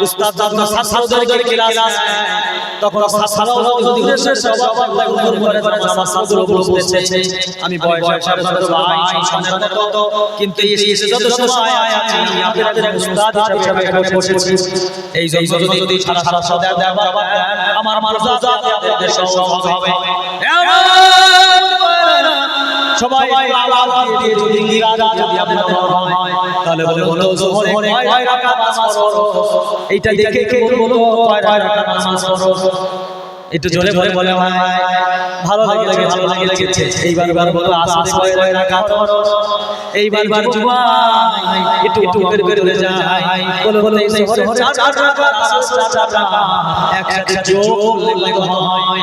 উস্তাদ আমি কিন্তু এসে যত এই আমার সব হবে। সবাই আওয়াজ দিয়ে যদি গিরাজ যদি আপনাদের হয় তাহলে বলে বলো জোহরে কয় রাকাত নামাজ পড়ো? এইটা দেখে কে বলব কয় রাকাত নামাজ পড়ো? একটু জোরে বলে বলে ভাই। ভালো লাগে ভালো লেগেছে। এইবার বার বলো আসতে কয় কয় রাকাত পড়ো। এইবার বার জুমা একটু একটু বের বের হয়ে যায়। বলে বলে এই শহরে চার চার রাকাত নামাজ চার রাকাত। একসাথে যোগ লাগলে হয়?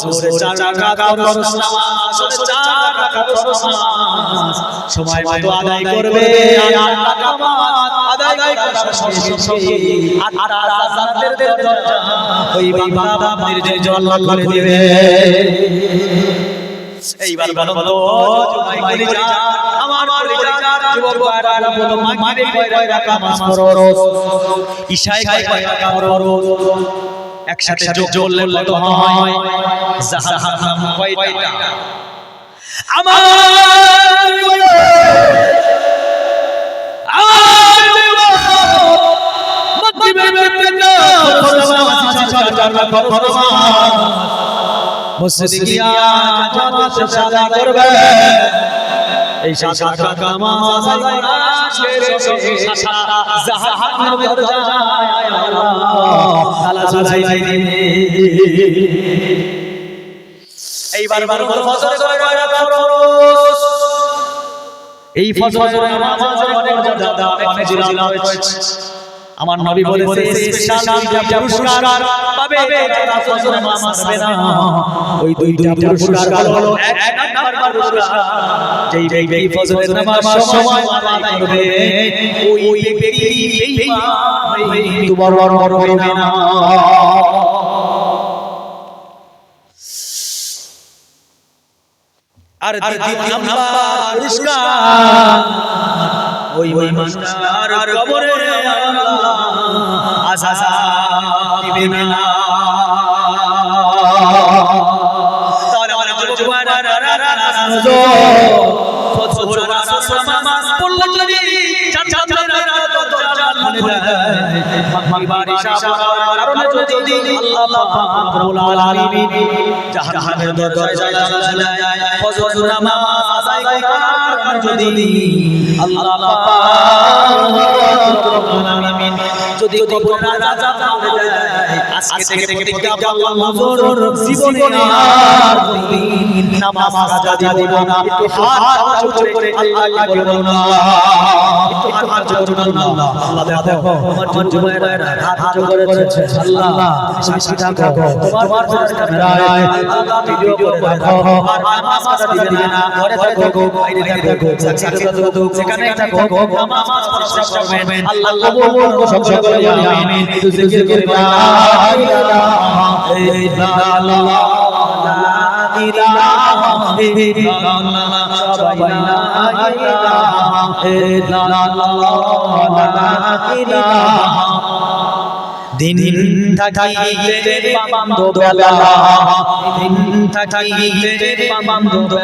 জোরে চার রাকাত ফরজ নামাজ চার রাকাত ফরজ নামাজ। সময় মতো আদায় করবে, আর রাকাত আদায় করার সঙ্গে সঙ্গে আর আর দরজা ওই বাবা আপনার যে জল করে দিবে। এইবার বলো বলো জুমাই যা, আমার যুবক মাগরিবে কয় রাকাত নামাজ পড়ো কয় রাকাত পড়ো একসাথে যোগ করলে কত হয়? জাহান্নাম কয়টা? আমার মসজিদে গিয়া জামাত সাদা করবে। এই সাদা কামাজ আসলে জাহান্নামের দরজায় আল্লাহ ঝুলাই দিবে এইবার বার ফজর করে ফরজ? এই ফজরের নামাজের অনেক মর্যাদা অনেক ফজিলত রয়েছে। আমার নবী বলেছে স্পেশাল দুইটা পুরস্কার পাবে যারা ফজরের নামাজ পড়বে না ওই দুইটা পুরস্কার হলো এক নাম্বার পুরস্কার। যেই ব্যক্তি নামাজ সময় আদায় করবে ওই ব্যক্তি বেঈমান মৃত্যু বরণ করবে না। আর দ্বিতীয় নাম্বার পুরস্কার ওই মানুষটার কবরে আল্লাহ দিবে যদি আল্লাহ আলামিন যদি কবরের আযাব আজকে থেকে প্রতিজ্ঞা আল্লাহ জীবনে আর নামাজ কাজা দিব না হাত উঁচু করে আল্লাহ বলব না হাত উঁচু করে আল্লাহ আল্লাহ দেখো আমার যুবকেরা হাত উঁচু করেছে আল্লাহ সাক্ষী থাকো তোমার ক্যামেরায় আল্লাহ ভিডিও করে দেখো আর নামাজ কাজা দিবে না ঘরে থাকো বাইরে থাকো সাক্ষী থাকো সেখানে থাকো নামাজ পড়ার চেষ্টা করবেন আল্লাহ কবুল করুন সকলে আমিন একটু জিকির করে লা ইলাহা ইল্লাল্লাহ লা ইলাহা দিন থাকিতে বান্দো বেলা দিন থাকিতে বান্দো